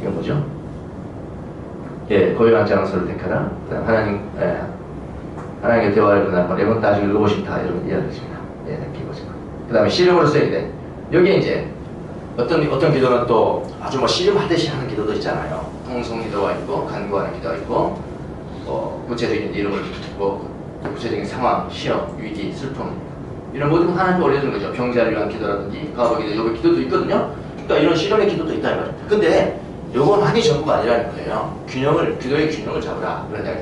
이건 뭐죠? 예, 고요한 장소를 택하라. 하나님, 예, 하나님의 대화를 그다음 레몬 따지고 읽어보신다 이런 이야기입니다. 예, 기보죠. 그다음에 씨름으로 써야 돼. 여기에 이제 어떤 어떤 기도는 또 아주 뭐 씨름하듯이 하는 기도도 있잖아요. 통성 기도가 있고 간구하는 기도가 있고 뭐 구체적인 이름을 뭐 구체적인 상황, 시험, 위기, 슬픔 이런 모든 거 하나님 올려주는 거죠. 병자를 위한 기도라든지 가부 기도, 요기 기도도 있거든요. 그러니까 이런 실험의 기도도 있다 이거죠. 근데 요것만이 전부가 아니라는 거예요. 균형을 기도의 균형을 잡으라 그런 이야기.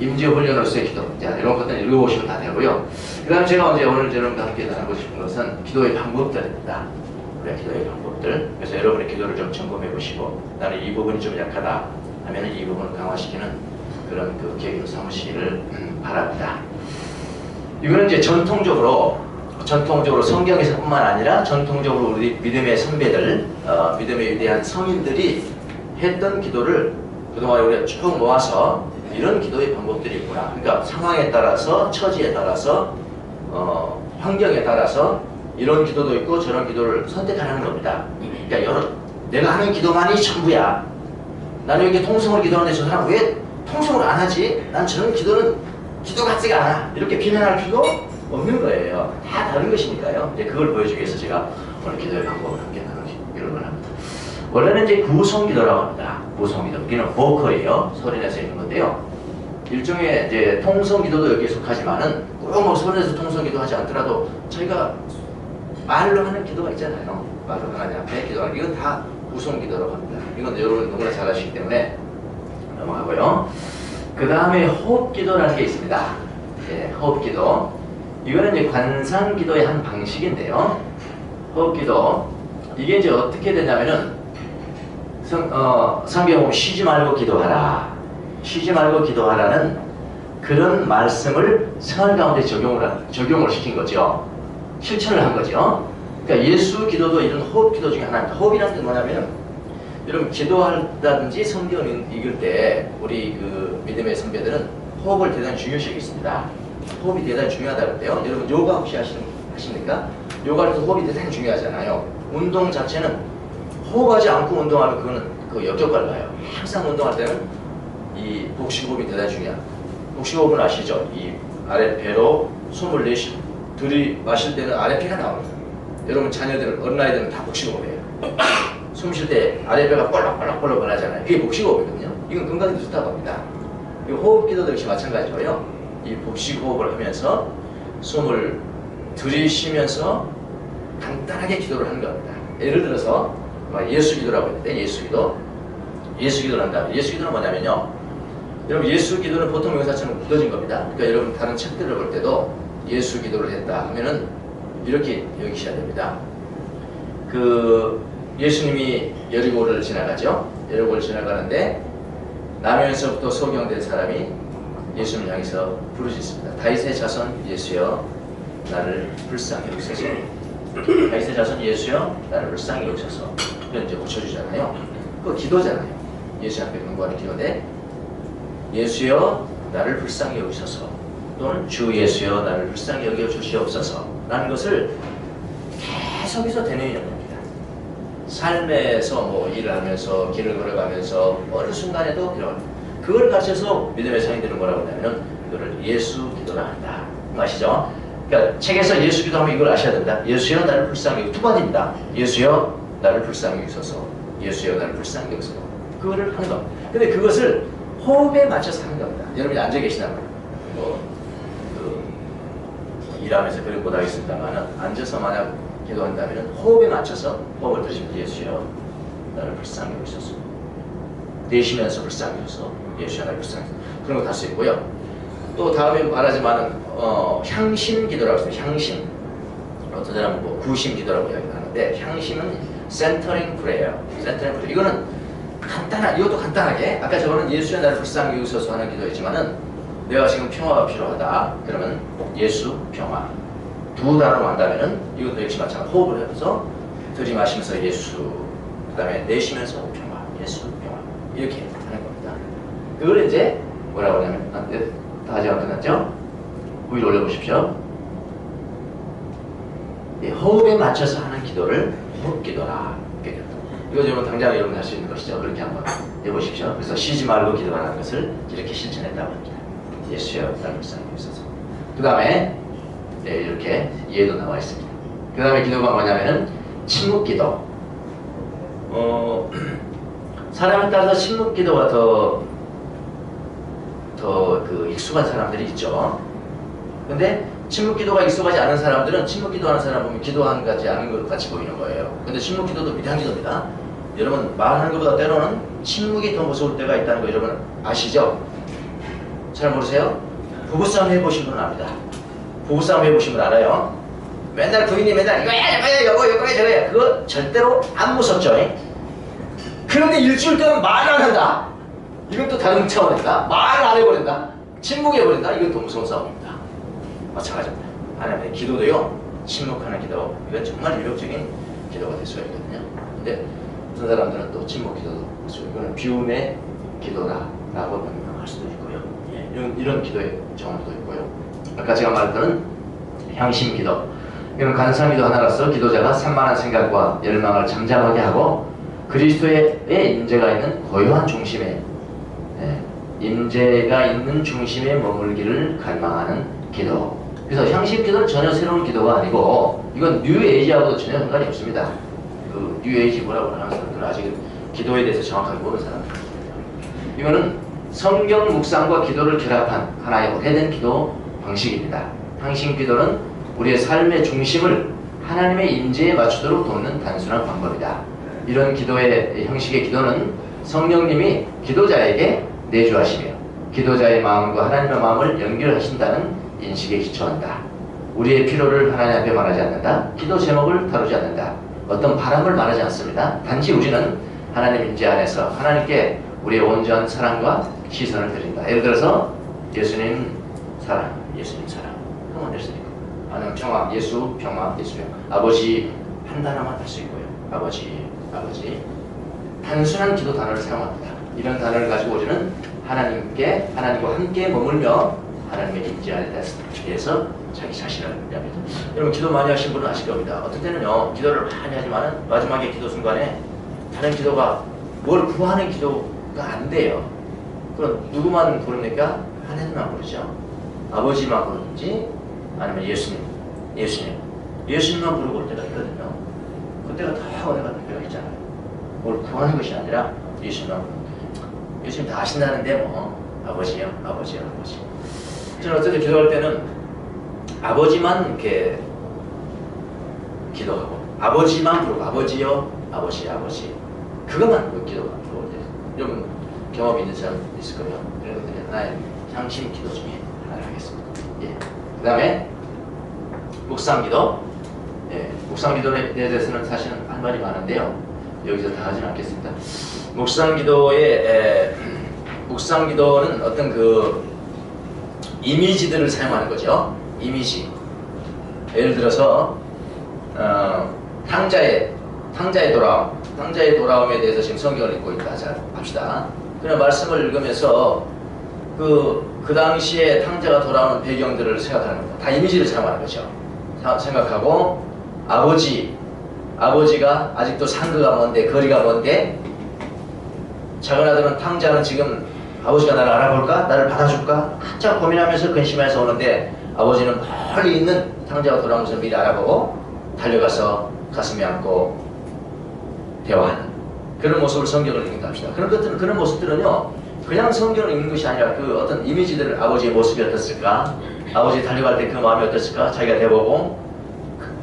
임지어 훈련으로서의 기도 자, 이런 것들은 읽어보시면 다 되고요. 그 다음에 제가 오늘 오늘 여러분과 함께 나누고 싶은 것은 기도의 방법들입니다. 우리가 기도의 방법들. 그래서 여러분의 기도를 좀 점검해 보시고 나는 이 부분이 좀 약하다 하면 이 부분을 강화시키는 그런 그 계기로 삼으시기를 음, 바랍니다. 이거는 이제 전통적으로 전통적으로 성경에서뿐만 아니라 전통적으로 우리 믿음의 선배들, 어, 믿음의 위대한 성인들이 했던 기도를 그동안 우리가 쭉 모아서 이런 기도의 방법들이 있구나. 그러니까 상황에 따라서 처지에 따라서 어, 환경에 따라서 이런 기도도 있고 저런 기도를 선택하는 겁니다. 그러니까 여러, 내가 하는 기도만이 전부야. 나는 이렇게 통성으로 기도하는데 저 사람 왜 통성으로 안 하지? 난 저런 기도는 기도 같지가 않아. 이렇게 비난할 필요 없는 거예요. 다 다른 것이니까요. 이제 그걸 보여주기 위해서 제가 오늘 기도의 방법을 함께 나누기를 원합니다. 원래는 이제 구성기도라고 합니다. 구성기도. 여기는 보컬이에요. 소리 내서 있는 건데요. 일종의 이제 통성기도도 여기에 속하지만은 꼭뭐 소리내서 통성기도 하지 않더라도 저희가 말로 하는 기도가 있잖아요. 말로 하나님 앞에 기도하는 이건 다 구성기도라고 합니다. 이건 여러분 너무나 잘 아시기 때문에 넘어가고요. 그 다음에 호흡기도라는 게 있습니다. 예, 호흡기도. 이거는 이제 관상기도의 한 방식인데요. 호흡기도. 이게 이제 어떻게 되냐면은 성, 어, 성경 쉬지 말고 기도하라. 쉬지 말고 기도하라는 그런 말씀을 생활 가운데 적용을, 적용을 시킨 거죠. 실천을 한 거죠. 그러니까 예수 기도도 이런 호흡 기도 중에 하나입니다. 호흡이라는 게 뭐냐면 여러분 기도한다든지 성경을 읽을 때 우리 그 믿음의 선배들은 호흡을 대단히 중요시 하겠습니다. 호흡이 대단히 중요하다고 그래요. 여러분 요가 혹시 하시는, 하십니까? 요가를 도 호흡이 대단히 중요하잖아요. 운동 자체는 호흡하지 않고 운동하면 그거는 그 역겹갈라요. 항상 운동할 때는 이 복식호흡이 대단히 중요합니다. 복식호흡은 아시죠? 이 아래 배로 숨을 내쉬 들이 마실 때는 아래 배가 나옵니다. 여러분 자녀들 어린아이들은 다 복식호흡이에요. 숨 쉴 때 아래 배가 볼록볼록볼록 변하잖아요. 그게 복식호흡이거든요. 이건 건강에 좋다고 합니다. 이 호흡기도도 역시 마찬가지로요. 이 복식호흡을 하면서 숨을 들이쉬면서 간단하게 기도를 하는 겁니다. 예를 들어서 예수 기도라고 했는데 예수 기도 예수 기도를 한다면 예수 기도는 뭐냐면요. 여러분 예수 기도는 보통 명사처럼 굳어진 겁니다. 그러니까 여러분 다른 책들을 볼 때도 예수 기도를 했다 하면은 이렇게 여기셔야 됩니다. 그 예수님이 여리고를 지나가죠. 여리고를 지나가는데 남에서부터 소경된 사람이 예수님을 향해서 부르짖습니다. 다윗의 자손 예수여 나를 불쌍히 여기소서. 다윗의 자손 예수여 나를 불쌍히 여기소서. 이제 고쳐주잖아요. 그거 기도잖아요. 예수 앞에 경고하는 기도인데 예수여 나를 불쌍히 여기소서. 또는 주 예수여 나를 불쌍히 여겨 주시옵소서. 라는 것을 계속해서 되뇌이는 겁니다. 삶에서 뭐 일을 하면서 길을 걸어가면서 어느 순간에도 이런 그걸 가르쳐서 믿음의 성인들은 뭐라고 하냐면 이거를 예수 기도라 한다. 아시죠? 그러니까 책에서 예수 기도하면 이걸 아셔야 된다. 예수여 나를 불쌍히 두 번입니다. 예수여 나를 불쌍히 여기소서. 예수여 나를 불쌍히 여기소서. 그거를 하는 겁니다. 근데 그것을 호흡에 맞춰서 하는 겁니다. 여러분이 앉아 계시다면 뭐 그, 일하면서 그런 못 하겠습니다만은 앉아서 만약 기도한다면 호흡에 맞춰서 호흡을 들으시면 예수여 나를 불쌍히 여기소서. 내쉬면서 불쌍히 여기소서. 예수여 나를 불쌍히 여기소서. 그런 거다수 있고요. 또 다음에 말하지만은 어, 향신 기도라고 했어요. 향신. 어떤 사람은 뭐 구심 기도라고 이야기하는데 향심은 센터링 프레이어. 센터링 프레이어. 이거는 간단한 이것도 간단하게 아까 저거는 예수의 나를 불쌍히 여기소서 하는 기도였지만은 내가 지금 평화가 필요하다. 그러면 예수 평화. 두 단어로 한다면은 이것도 역시 마찬가지 호흡을 해서 들이마시면서 예수 그 다음에 내쉬면서 평화 예수 평화 이렇게 하는 겁니다. 그걸 이제 뭐라고 하냐면 아, 네, 다안 끝났죠? 위로 올려보십시오. 네, 호흡에 맞춰서 하는 기도를 호흡 기도라. 이렇게 이거 여러분 당장 여러분 할 수 있는 것이죠. 그렇게 한번 해보십시오. 그래서 쉬지 말고 기도하는 것을 이렇게 실천했다고 합니다. 예수의 닮을상에 있어서. 그 다음에 네, 이렇게 예도 나와 있습니다. 그 다음에 기도가 뭐냐면은 침묵 기도. 어, 사람에 따라서 침묵 기도가 더, 더 그 익숙한 사람들이 있죠. 근데 침묵 기도가 익숙하지 않은 사람들은 침묵 기도하는 사람 보면 기도한 같지 않은 것 같이 보이는 거예요. 근데 침묵 기도도 위대한 기도입니다. 여러분 말하는 것보다 때로는 침묵이 더 무서울 때가 있다는 거 여러분 아시죠? 잘 모르세요? 부부싸움 해보신 분은 압니다. 부부싸움 해보신 분 알아요? 맨날 부인이 맨날 이거야 이거야 이거 이거야 저거야 그거 절대로 안 무섭죠? 그런데 일주일 동안 말을 안 한다? 이건 또 다른 차원이다. 말을 안 해버린다. 침묵해버린다. 이건 더 무서운 싸움입니다. 마찬가지입니다. 하나님의 기도도요. 침묵하는 기도. 이건 정말 위력적인 기도가 될 수가 있거든요. 근데 어떤 사람들은 또 침묵 기도도 그렇죠. 이거는 비움의 기도라라고 명명할 수도 있고요. 예, 이런, 이런 기도의 경우도 있고요. 아까 제가 말했던 향심 기도. 이건 간상 기도 하나로서 기도자가 산만한 생각과 열망을 잠잠하게 하고 그리스도의 임재가 있는 고요한 중심에 예, 임재가 있는 중심에 머물기를 갈망하는 기도. 그래서 향심 기도는 전혀 새로운 기도가 아니고 이건 뉴 에이지하고도 전혀 상관이 없습니다. 그 뉴 에이지 뭐라고 하는 사람들은 아직 기도에 대해서 정확하게 모르는 사람들이거든요. 이거는 성경 묵상과 기도를 결합한 하나의 오래된 기도 방식입니다. 향심 기도는 우리의 삶의 중심을 하나님의 임재에 맞추도록 돕는 단순한 방법이다. 이런 기도의 형식의 기도는 성령님이 기도자에게 내주하시며 기도자의 마음과 하나님의 마음을 연결하신다는 인식에 기초한다. 우리의 필요를 하나님 앞에 말하지 않는다. 기도 제목을 다루지 않는다. 어떤 바람을 말하지 않습니다. 단지 우리는 하나님 임재 안에서 하나님께 우리의 온전한 사랑과 시선을 드린다. 예를 들어서 예수님 사랑, 예수님 사랑 그만 될수 있고 아니면 평화, 예수 평화, 예수 평화 아버지 한 단어만 할 수 있고요. 아버지, 아버지 단순한 기도 단어를 사용합니다. 이런 단어를 가지고 우리는 하나님께 하나님과 함께 머물며 임재 안에 대해서 자기 자신을 합니다. 여러분 기도 많이 하신 분은 아실 겁니다. 어떤 때는요 기도를 많이 하지만은 마지막에 기도 순간에 다른 기도가 뭘 구하는 기도가 안 돼요. 그럼 누구만 부릅니까? 하나님만 부르죠. 아버지만 부르든지 아니면 예수님, 예수님, 예수님만 부르고 올 때가 있거든요. 그때가 더 은혜가 될 때가 있잖아요. 뭘 구하는 것이 아니라 예수님만 부르는 예수님 다 아신다는데 뭐 아버지요, 아버지요, 아버지. 저는 어쨌든 기도할 때는 아버지만 이렇게 기도하고 아버지만 부르고 아버지요, 아버지, 아버지 그것만 그 기도가 부르고 여러분 경험 있는 사람 있을 거예요. 여러분들이 하나의 향심 기도 중에 하나를 하겠습니다. 예. 그 다음에 묵상 기도. 예. 묵상 기도에 대해서는 사실은 할 말이 많은데요. 여기서 다 하지는 않겠습니다. 묵상 기도의 에, 묵상 기도는 어떤 그 이미지들을 사용하는 거죠. 이미지. 예를 들어서 어, 탕자의 탕자의 돌아옴, 탕자의 돌아옴에 대해서 지금 성경을 읽고 있다. 자, 합시다. 그런 말씀을 읽으면서 그, 그 당시에 탕자가 돌아오는 배경들을 생각하는 겁니다. 다 이미지를 사용하는 거죠. 사- 생각하고 아버지, 아버지가 아직도 상그가 먼데 거리가 먼데 작은 아들은 탕자는 지금 아버지가 나를 알아볼까? 나를 받아줄까? 한참 고민하면서 근심해서 오는데 아버지는 멀리 있는 탕자가 돌아오는 것을 미리 알아보고 달려가서 가슴에 안고 대화하는 그런 모습을 성경을 읽는다 합시다. 그런 것들은 그런 모습들은요 그냥 성경을 읽는 것이 아니라 그 어떤 이미지들을 아버지의 모습이 어떻을까? 아버지 달려갈 때 그 마음이 어떻을까? 자기가 대보고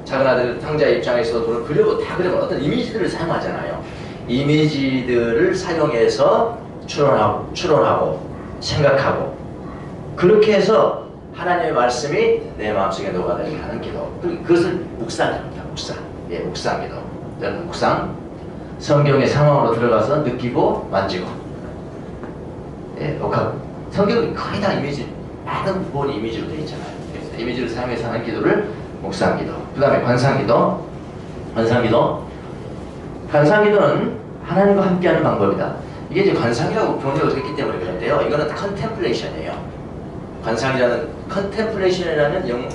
작은 아들 탕자의 입장에서 그걸 그려고 다 그려고 어떤 이미지들을 사용하잖아요. 이미지들을 사용해서 추론하고 추론하고 생각하고 그렇게 해서 하나님의 말씀이 내 마음속에 녹아들게 하는 기도. 그- 그것을 묵상입니다. 묵상. 예, 묵상 기도. 저는 묵상. 성경의 상황으로 들어가서 느끼고 만지고. 예, 녹하고. 성경이 거의 다 이미지, 많은 부분이 이미지로 되어 있잖아요. 그래서 이미지를 사용해서 하는 기도를 묵상 기도. 그 다음에 관상 기도. 관상 기도. 관상 기도는 하나님과 함께하는 방법이다. 이게 이제 관상이라고 번역을 했기 때문에 그런데요. 이거는 컨템플레이션이에요. 관상이라는 컨템플레이션이라는 영,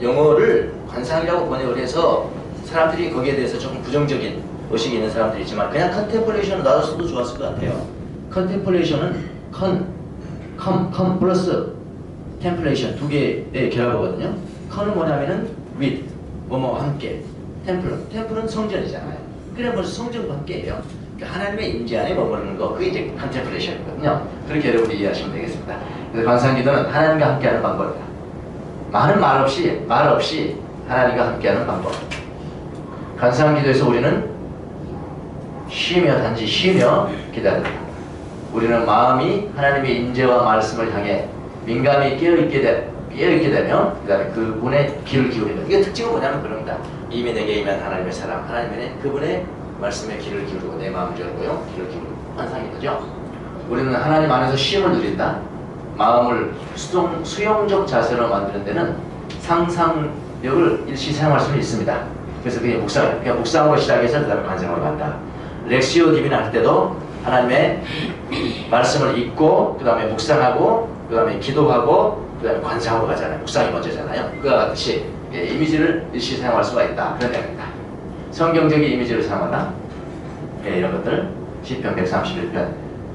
영어를 관상이라고 번역을 해서 사람들이 거기에 대해서 조금 부정적인 의식이 있는 사람들이 있지만 그냥 컨템플레이션을 놔뒀어도 좋았을 것 같아요. 컨템플레이션은 컨, 컴, 컴 플러스 템플레이션 두 개의 결합어거든요. 컨은 뭐냐면은 with, 뭐뭐 함께. 템플은, 템플은 성전이잖아요. 그래 벌써 성전과 함께예요. 그러니까 하나님의 임재 안에 머무르는 거, 그게 이제 컨템플레이션이거든요. 그렇게 여러분이 이해하시면 되겠습니다. 그래서 관상기도는 하나님과 함께하는 방법이다. 많은 말 없이, 말 없이 하나님과 함께하는 방법. 관상기도에서 우리는 쉬며 단지 쉬며 기다린다. 우리는 마음이 하나님의 임재와 말씀을 향해 민감히 깨어있게 되, 깨어있게 되면 그 다음에 그분의 귀를 기울이는 이게 특징은 뭐냐면 그럽니다. 이미 내게 임한 하나님의 사랑, 하나님의 그분의 말씀에 귀를 기울이고 내 마음을 열고요. 귀를 기울이고 환상이죠. 우리는 하나님 안에서 쉼을 누린다. 마음을 수동, 수용적 자세로 만드는 데는 상상력을 일시 사용할 수는 있습니다. 그래서 그게 묵상, 그냥 묵상으로 시작해서 그 다음에 관상으로 간다. 렉시오 디비나 할 때도 하나님의 말씀을 읽고 그 다음에 묵상하고 그 다음에 기도하고 그 다음에 관상으로 가잖아요. 묵상이 먼저잖아요. 그와 같이 예, 이미지를 일시 사용할 수가 있다. 그런 내용입니다. 성경적인 이미지를 사용한다. 예, 이런 것들 시편 131편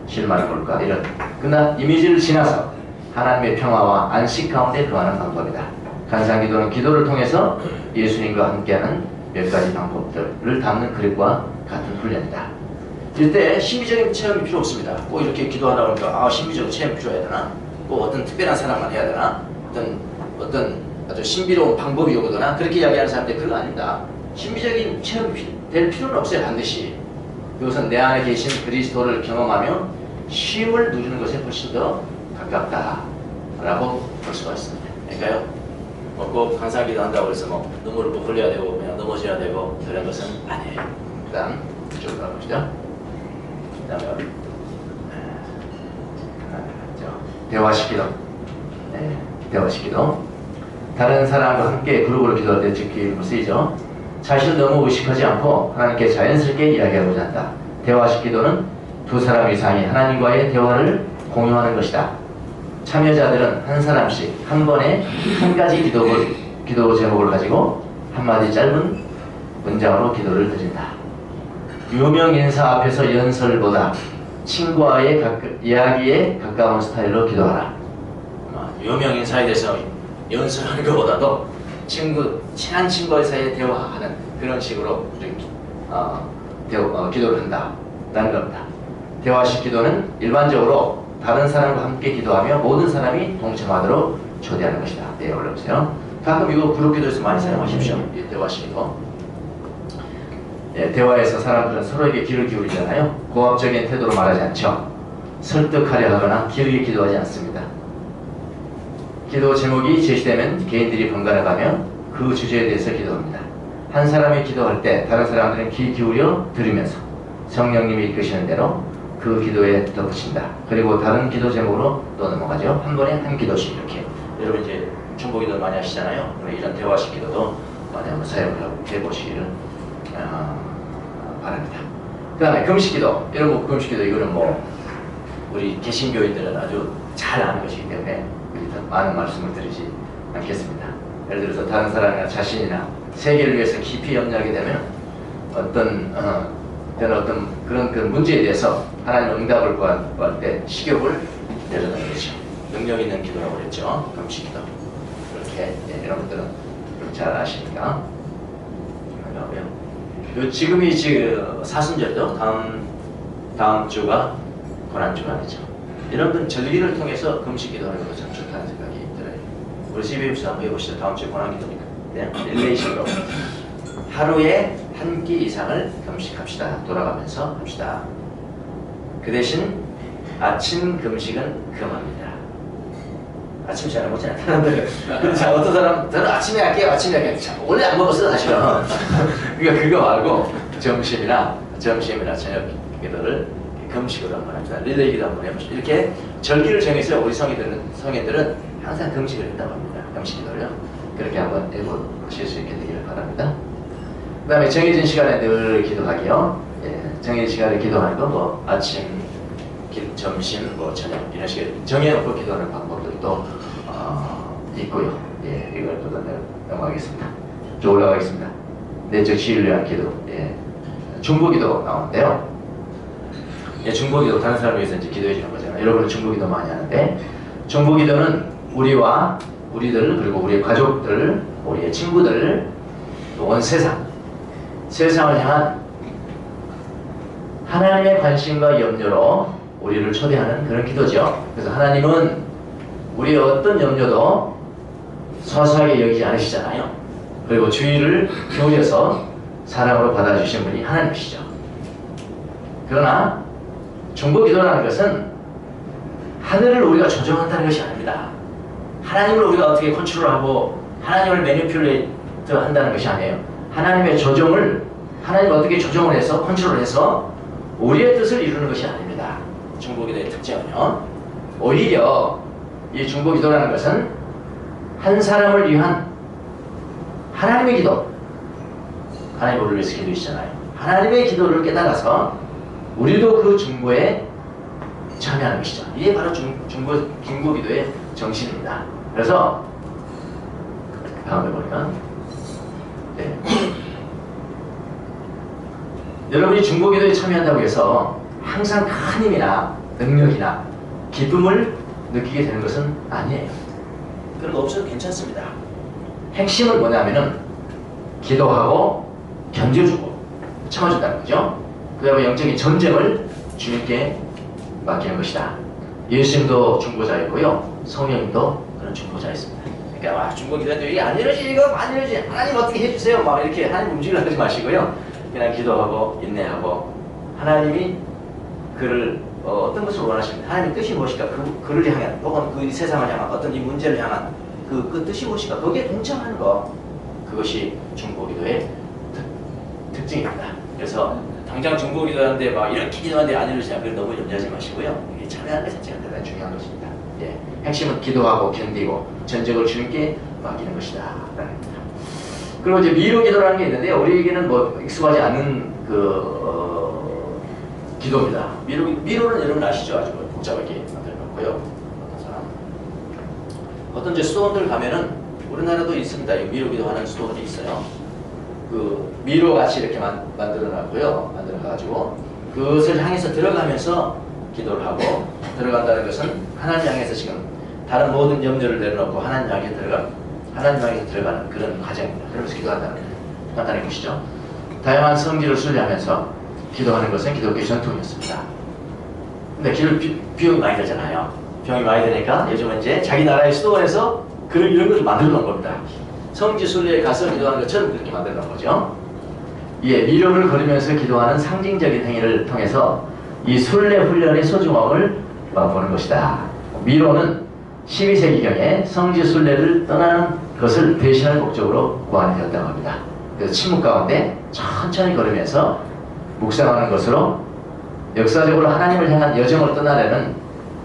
실망이 뭘까 이런 그러나 이미지를 지나서 하나님의 평화와 안식 가운데 거하는 방법이다. 간상기도는 기도를 통해서 예수님과 함께하는 몇 가지 방법들을 담는 그릇과 같은 훈련이다. 이때 심리적인 체험이 필요 없습니다. 꼭 이렇게 기도하다 보니까 아 심리적인 체험이 필요해야 되나? 꼭 어떤 특별한 사람만 해야 되나? 어떤 어떤 아주 신비로운 방법이 오거나 그렇게 이야기하는 사람들이 그런 거 아닙니다. 신비적인 체험이 피- 될 필요는 없어요 반드시. 이것은 내 안에 계신 그리스도를 경험하며 쉼을 누리는 것에 훨씬 더 가깝다라고 볼 수가 있습니다. 그러니까요. 뭐꼭 강사기도 한다고 해서 뭐 눈물을 꼭 흘려야 되고 그냥 넘어져야 되고 그런 것은 아니에요. 그 다음 이쪽으로 가보시죠. 그다음에 대화시키도 네, 대화시키도 다른 사람과 함께 그룹으로 기도할 때 즉기 쓰이죠. 자신을 너무 의식하지 않고 하나님께 자연스럽게 이야기하고자 한다. 대화시키도는 두 사람 이상이 하나님과의 대화를 공유하는 것이다. 참여자들은 한 사람씩 한 번에 한 가지 기도를, 기도 제목을 가지고 한마디 짧은 문장으로 기도를 드린다. 유명 인사 앞에서 연설보다 친구와의 가까, 이야기에 가까운 스타일로 기도하라. 어, 유명 인사에 대해서 연설하는 것보다도 친구, 친한 친구의 사이에 대화하는 그런 식으로 어, 대화, 어, 기도를 한다라는 겁니다. 대화식 기도는 일반적으로 다른 사람과 함께 기도하며 모든 사람이 동참하도록 초대하는 것이다. 네, 올려보세요. 가끔 이거 그룹 기도에서 많이 사용하십시오. 이 대화식 기도. 예, 대화에서 사람들은 서로에게 귀를 기울이잖아요. 고압적인 태도로 말하지 않죠. 설득하려 하거나 길게 기도하지 않습니다. 기도 제목이 제시되면 개인들이 번갈아 가며 그 주제에 대해서 기도합니다. 한 사람이 기도할 때 다른 사람들은 귀 기울여 들으면서 성령님이 이끄시는 대로 그 기도에 덧붙인다. 그리고 다른 기도 제목으로 또 넘어가죠. 한 번에 한 기도씩 이렇게. 여러분 이제 중보기도 많이 하시잖아요. 이런 대화식 기도도 많이 한번 사용해 보시기를 어, 바랍니다. 그 다음에 금식기도. 여러분 금식기도 이거는 뭐 우리 개신교인들은 아주 잘 아는 것이기 때문에 더 많은 말씀을 드리지 않겠습니다. 예를 들어서 다른 사람이나 자신이나 세계를 위해서 깊이 염려하게 되면 어떤 어, 어떤 그런 그 문제에 대해서 하나님 응답을 구할, 때 식욕을 내려놓는 거죠. 능력 있는 기도라고 그랬죠. 금식기도. 그렇게 예, 여러분들은 잘 아시니까. 그러고요. 요 지금이 지금 사순절이죠. 다음 다음 주가 고난 주간이죠. 여러분 절기를 통해서 금식 기도하는 것도 참 좋다는 생각이 들어요. 우리 CBMC 한번 해보시죠. 다음 주에 고난 기도니까. 네, 릴레이션으로 하루에 한 끼 이상을 금식합시다. 돌아가면서 합시다. 그 대신 아침 금식은 금합니다. 아침 잘. 사람들. 근데 자, 어떤 사람, 저는 아침에 할게요, 아침에 할게요. 자, 원래 안 먹었어요, 사실은. 그러니까 그거 말고 점심이나, 점심이나 저녁 기도를 금식으로 한번 합시다. 릴레이 기도 한번 해보시죠. 이렇게 절기를 정해서 우리 성인들은, 성인들은 항상 금식을 했다고 합니다. 금식 기도를요. 그렇게 한번 해보실 수 있게 되기를 바랍니다. 그 다음에 정해진 시간에 늘 기도하기요. 예, 정해진 시간에 기도하는 거, 뭐, 아침, 기- 점심, 뭐, 저녁, 이런 식으로 정해놓고 기도하는 방법들도 어, 있고요. 예, 이걸 또 넘어가겠습니다. 좀 올라가겠습니다. 내적 시를 위한 기도. 예, 중보기도 나오는데요. 예, 중보기도 다른 사람을 위해서 이제 기도해 주는 거잖아요. 여러분은 중보기도 많이 하는데 중보기도는 우리와 우리들 그리고 우리의 가족들, 우리의 친구들, 또온 세상, 세상을 향한 하나님의 관심과 염려로 우리를 초대하는 그런 기도죠. 그래서 하나님은 우리의 어떤 염려도 소소하게 여기지 않으시잖아요. 그리고 주의를 기울여서 사랑으로 받아주신 분이 하나님이시죠. 그러나 중보 기도라는 것은 하늘을 우리가 조정한다는 것이 아닙니다. 하나님을 우리가 어떻게 컨트롤하고 하나님을 매니플레이트 한다는 것이 아니에요. 하나님의 조정을 하나님 어떻게 조정을 해서 컨트롤해서 우리의 뜻을 이루는 것이 아닙니다. 중보기도의 특징은요. 오히려 이 중보기도라는 것은 한 사람을 위한 하나님의 기도. 하나님 우리를 위해서 기도이시잖아요. 하나님의 기도를 깨달아서 우리도 그 중보에 참여하는 것이죠. 이게 바로 중, 중보, 중보 기도의 정신입니다. 그래서 다음에 보면 네. 여러분이 중보 기도에 참여한다고 해서 항상 큰 힘이나 능력이나 기쁨을 느끼게 되는 것은 아니에요. 그런 거 없어도 괜찮습니다. 핵심은 뭐냐면은 기도하고 견뎌주고 참아준다는 거죠. 그 다음에 영적인 전쟁을 주님께 맡기는 것이다. 예수님도 중보자였고요. 성령님도 그런 중보자였습니다. 그러니까 와 중보 기도인데 이게 안 이러지 이거 안 이러지 하나님 어떻게 해주세요 막 이렇게 하나님 움직이려 하지 마시고요. 그냥 기도하고 인내하고 하나님이 그를 어, 떤 것을 원하십니까? 하나님 뜻이 무엇일까? 그, 그를 향한 혹은 그 세상을 향한 어떤 이 문제를 향한 그, 그 뜻이 무엇일까? 거기에 동참하는 거 그것이 중보 기도의 특, 특징입니다. 그래서 당장 중보기도하는데 막 이렇게 기도하는데 안 이루지 그걸 너무 염려하지 마시고요. 이게 참여하는 것 자체가 대단히 중요한 것입니다. 예, 핵심은 기도하고 견디고 전적을 주님께 맡기는 것이다. 그리고 이제 미로 기도라는 게 있는데 우리에게는 뭐 익숙하지 않은 그 어, 기도입니다. 미로 미로는 여러분 아시죠? 아주 복잡하게 만들어 놓고요. 어떤 사람 어떤 이제 수도원들 가면은 우리나라도 있습니다. 이 미로 기도하는 수도원이 있어요. 그 미로 같이 이렇게 만, 만들어 놨고요. 가지고 그것을 향해서 들어가면서 기도를 하고 들어간다는 것은 하나님 향해서 지금 다른 모든 염려를 내려놓고 하나님 향해 들어가 하나님 향해 들어가는 그런 과정입니다. 그러면서 기도한다는 간단히 보시죠. 다양한 성질을 순례하면서 기도하는 것은 기독교의 전통이었습니다. 근데 길 비, 비용이 많이 들잖아요. 비용이 많이 드니까 요즘은 이제 자기 나라의 수도원에서 그런 이런 것을 만들어 놓은 겁니다. 성지 순례에 가서 기도하는 것처럼 그렇게 만들어 놓은 거죠. 예, 미로를 걸으면서 기도하는 상징적인 행위를 통해서 이 순례 훈련의 소중함을 맛보는 것이다. 미로는 12세기경에 성지 순례를 떠나는 것을 대신할 목적으로 고안되었다고 합니다. 그래서 침묵 가운데 천천히 걸으면서 묵상하는 것으로 역사적으로 하나님을 향한 여정을 떠나려는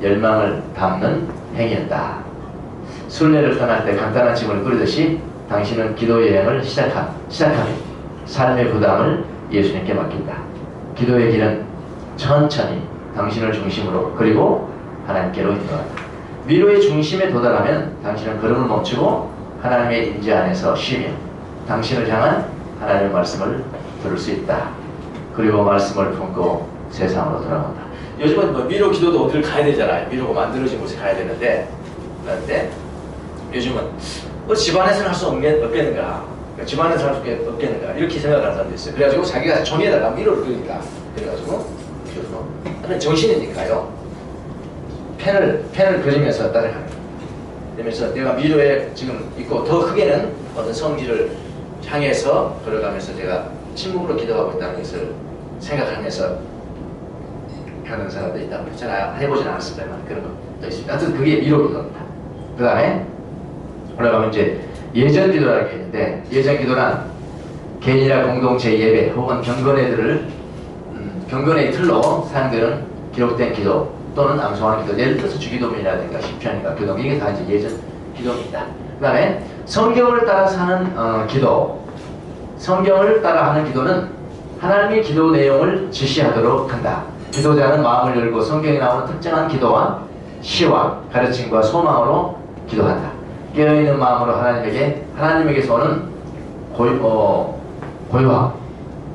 열망을 담는 행위였다. 순례를 떠날 때 간단한 짐을 꾸리듯이 당신은 기도 여행을 시작한, 시작하며 삶의 부담을 예수님께 맡긴다. 기도의 길은 천천히 당신을 중심으로 그리고 하나님께로 인도한다. 위로의 중심에 도달하면 당신은 걸음을 멈추고 하나님의 임재 안에서 쉬며 당신을 향한 하나님의 말씀을 들을 수 있다. 그리고 말씀을 품고 세상으로 돌아온다. 요즘은 뭐 미로 기도도 어디를 가야 되잖아요. 미로가 만들어진 곳에 가야 되는데 그런데 요즘은 뭐 집안에서는 할 수 없겠는가 집안에서 할수 없겠는가 이렇게 생각하는 사람도 있어요. 그래가지고 자기가 종이에다가 미로를 그리니까 그래가지고 그래서 정신이니까요. 펜을 펜을 그리면서 따라가는. 그러면서 내가 미로에 지금 있고 더 크게는 어떤 성질을 향해서 걸어가면서 제가 침묵으로 기도하고 있다는 것을 생각하면서 하는 사람도 있다고 그랬잖아요. 해보진 않았습니다만 그런 것도 있습니다. 하여튼 그게 미로 기도입니다. 그 다음에 올라가면 이제 예전 기도라는 게 있는데 예전 기도란 개인이나 공동체 예배 혹은 경건회들을 음, 경건의 틀로 사람들은 기록된 기도 또는 암송하는 기도 예를 들어서 주기도문이라든가 시편이나 교동 이게 다 이제 예전 기도입니다. 그 다음에 성경을 따라서 하는 어, 기도 성경을 따라 하는 기도는 하나님의 기도 내용을 지시하도록 한다. 기도자는 마음을 열고 성경에 나오는 특정한 기도와 시와 가르침과 소망으로 기도한다. 깨어있는 마음으로 하나님에게 하나님에게서 오는 고요, 어, 고요함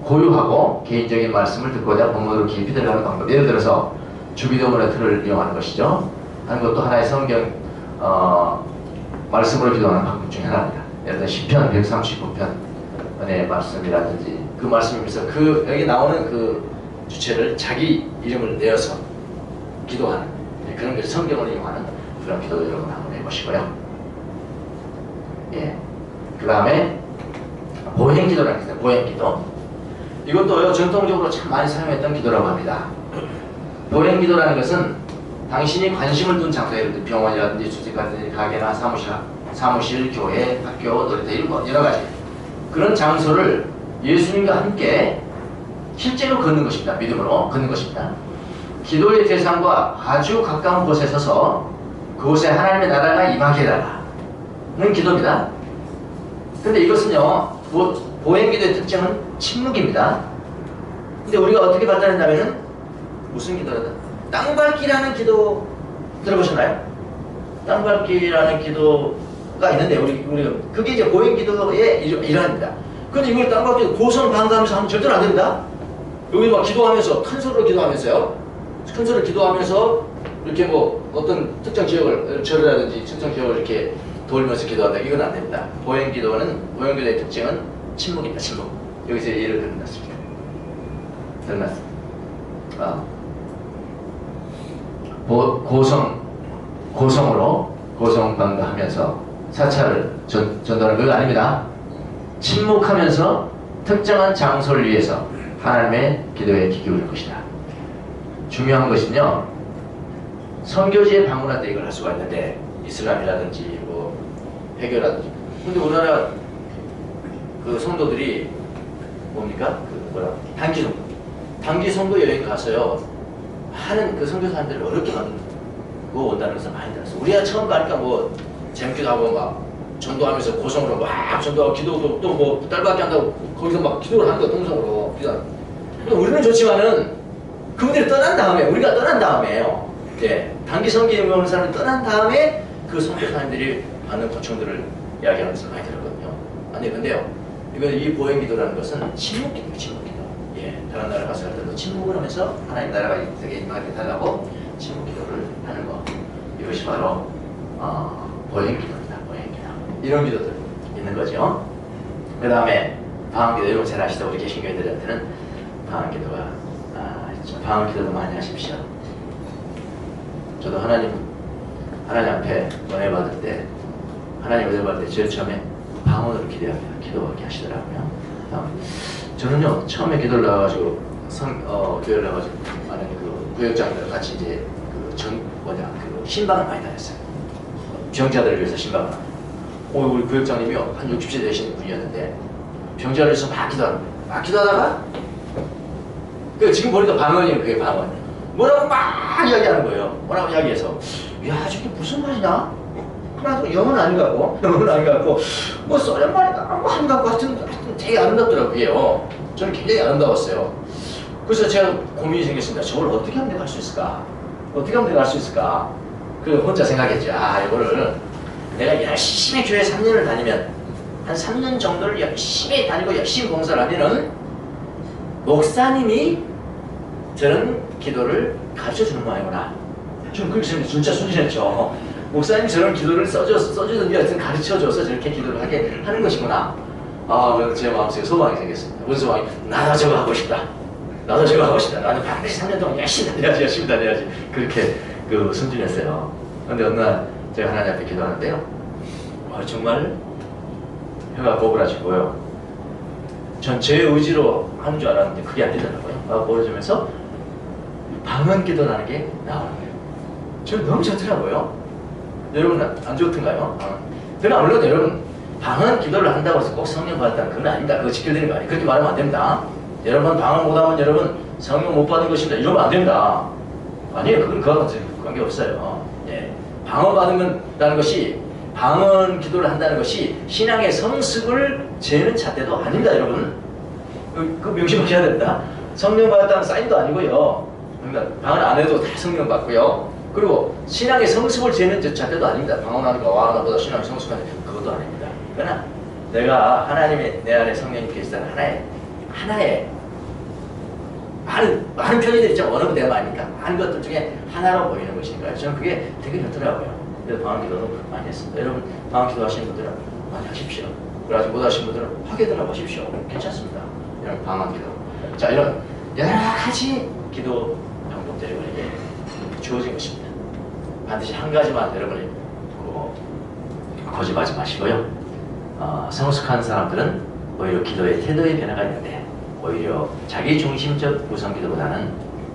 고유하고 개인적인 말씀을 듣고자 본문으로 깊이 들어가는 방법. 예를 들어서 주기도문의 틀을 이용하는 것이죠. 하는 것도 하나의 성경 어, 말씀으로 기도하는 방법 중에 하나입니다. 예를 들어 시편 139편의 말씀이라든지 그 말씀이면서 그 여기 나오는 그 주체를 자기 이름을 내어서 기도하는 예, 그런 게 성경을 이용하는 그런 기도 여러분 한번 해보시고요. 예. 그 다음에 보행기도라는 게 있어요. 보행기도. 이것도요 전통적으로 참 많이 사용했던 기도라고 합니다. 보행기도라는 것은 당신이 관심을 둔 장소, 예를 들어 병원이라든지 주택가든지 가게나 사무실, 사무실, 교회, 학교, 놀이터 이런 거 여러 가지 그런 장소를 예수님과 함께 실제로 걷는 것입니다. 믿음으로 걷는 것입니다. 기도의 대상과 아주 가까운 곳에 서서 그곳에 하나님의 나라가 임하게 해달라 는 기도입니다. 근데 이것은요, 보, 보행기도의 특징은 침묵입니다. 근데 우리가 어떻게 받아낸다면은 무슨 기도라다? 땅밟기라는 기도 들어보셨나요? 땅밟기라는 기도가 있는데 우리 우리 그게 이제 보행기도의 일- 일환입니다. 근데 이걸 땅밟기 고성 방가하면서 하면 절대로 안 됩니다. 여기 막 기도하면서 큰 소리로 기도하면서요. 큰 소리로 기도하면서 이렇게 뭐 어떤 특정 지역을 절이라든지 특정 지역을 이렇게 돌면서 기도한다. 이건 안 됩니다. 보행 기도는 보행 기도의 특징은 침묵입니다. 침묵. 여기서 예를 들어놨습니다. 들어놨습니다. 아. 고, 고성 고성으로 고성방가 하면서 사찰을 전, 전도하는 그거 아닙니다. 침묵하면서 특정한 장소를 위해서 하나님의 기도에 귀 기울일 것이다. 중요한 것은요. 선교지에 방문할 때 이걸 할 수가 있는데 이슬람이라든지 뭐 해교라든지 근데 우리나라 그 성도들이 뭡니까? 그 뭐라 단기 성도 단기 성도 여행 가서요 하는 그 선교사님들을 어렵게 만들고 온다는 것을 많이 들었어. 우리가 처음 가니까 뭐 재밌기도 하고 막 전도하면서 고성으로 막 전도하고 기도도 또 뭐 딸밖에 한다고 거기서 막 기도를 하는 거야 동성으로 기도. 우리는 좋지만은 그분들이 떠난 다음에 우리가 떠난 다음에요. 예, 단기 성기에 오는 사람이 떠난 다음에 그 선교사님들이 받는 고충들을 이야기하는 것을 많이 들었거든요. 아니 근데요, 이거 이 보행기도라는 것은 침묵기도 침묵기도. 예, 다른 나라 가서 할 때도 침묵을 하면서 하나님 나라가 이 세계에 임하게 달라고 침묵기도를 하는 것. 이것이 바로 어, 보행기도입니다. 보행기도. 이런 기도들 있는 거죠. 그 다음에 방언기도 여러분 잘 아시다 우리 개신교인들한테는 방언기도가 아, 좀 방언기도도 많이 하십시오. 저도 하나님 하나님 앞에 은혜 받을 때 하나님 은혜 받을 때 제일 처음에 방언으로 기도합니다. 기도하게 하시더라고요. 저는요 처음에 기도를 나와가지고 성, 어, 교회를 나와가지고 많은 그 구역장들 같이 이제 그 전 뭐냐 그 신방을 많이 다녔어요. 병자들을 위해서 신방을. 어, 우리 구역장님이요 한 60세 되신 분이었는데 병자를 위해서 막 기도하는 거예요. 막 기도하다가 그 지금 보니까 방언이에요. 그게 방언. 뭐라고 막 이야기하는 거예요. 뭐라고 이야기해서 야 저게 무슨 말이냐? 하나도 것 같고 영어는 아닌 것 같고 뭐 소련 말인가 뭐 하는 것 같고 하여튼, 되게 아름답더라고요. 저는 굉장히 아름다웠어요. 그래서 제가 고민이 생겼습니다. 저걸 어떻게 하면 내가 할 수 있을까? 어떻게 하면 내가 할 수 있을까? 그 혼자 생각했죠. 아 이거를 내가 열심히 교회 3년을 다니면 한 3년 정도를 열심히 다니고 열심히 봉사를 하면은 목사님이 저런 기도를 가르쳐 주는 모양이구나. 좀 그렇게 생각 진짜 순진했죠. 목사님이 저런 기도를 써줘, 써주든지 하여튼 가르쳐줘서 저렇게 기도를 하게 하는 것이구나. 아, 제 마음속에 소망이 생겼습니다. 무슨 소망이? 나도 저거 하고 싶다. 나도 저거 하고 싶다. 나는 반드시 3년 동안 열심히 다녀야지, 열심히 다녀야지. 그렇게 그 순진했어요. 근데 어느 날 제가 하나님 앞에 기도하는데요. 와, 정말 혀가 꼬부라지고요. 전 제 의지로 하는 줄 알았는데 그게 안 되더라고요. 막 보여주면서 방언 기도라는 게 나오는 거예요. 저는 너무 좋더라고요. 여러분 안 좋던가요? 방언. 제가 물론 여러분 방언 기도를 한다고 해서 꼭 성령 받았다는 그건 아닙니다. 그거 지켜드리는 거 아니에요. 그렇게 말하면 안 됩니다. 여러분 방언 못하면 여러분 성령 못 받은 것입니다. 이러면 안 됩니다. 아니에요. 그건 그거하고 관계없어요. 예. 방언 받는다는 것이 방언 기도를 한다는 것이 신앙의 성숙을 재는 잣대도 아닙니다, 여러분. 그, 그 명심하셔야 됩니다. 성령 받았다는 사인도 아니고요. 그러니까 방언 안 해도 다 성령 받고요. 그리고 신앙의 성숙을 재는 저 잣대도 아닙니다. 방언하는 거, 와, 나보다 신앙이 성숙한데 그것도 아닙니다. 그러나 내가 하나님의 내 안에 성령이 계시다는 하나의 하나의 많은 많은 편의들 있죠. 어느 대화 아닙니까? 많은 것들 중에 하나로 보이는 것이니까요. 저는 그게 되게 좋더라고요. 그래서 방언기도도 많이 했습니다. 여러분 방언기도 하시는 분들은 많이 하십시오. 그래가지고 못 하시는 분들은 하게 들어보십시오. 괜찮습니다. 이런 방언기도. 자 이런 여러 가지 기도 방법들이 우리에게 주어진 것입니다. 반드시 한 가지만 여러분이 뭐 거짓하지 마시고요. 어, 성숙한 사람들은 오히려 기도의 태도의 변화가 있는데 오히려 자기 중심적 구성 기도보다는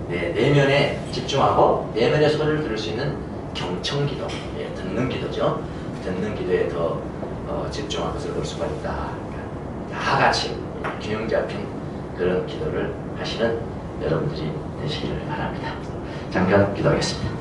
내 내면에 집중하고 내면의 소리를 들을 수 있는 경청 기도, 예, 듣는 기도죠. 듣는 기도에 더 어, 집중한 것을 볼 수가 있다. 그러니까 다 같이 균형 잡힌 그런 기도를 하시는 여러분들이 되시기를 바랍니다. 잠깐 기도하겠습니다.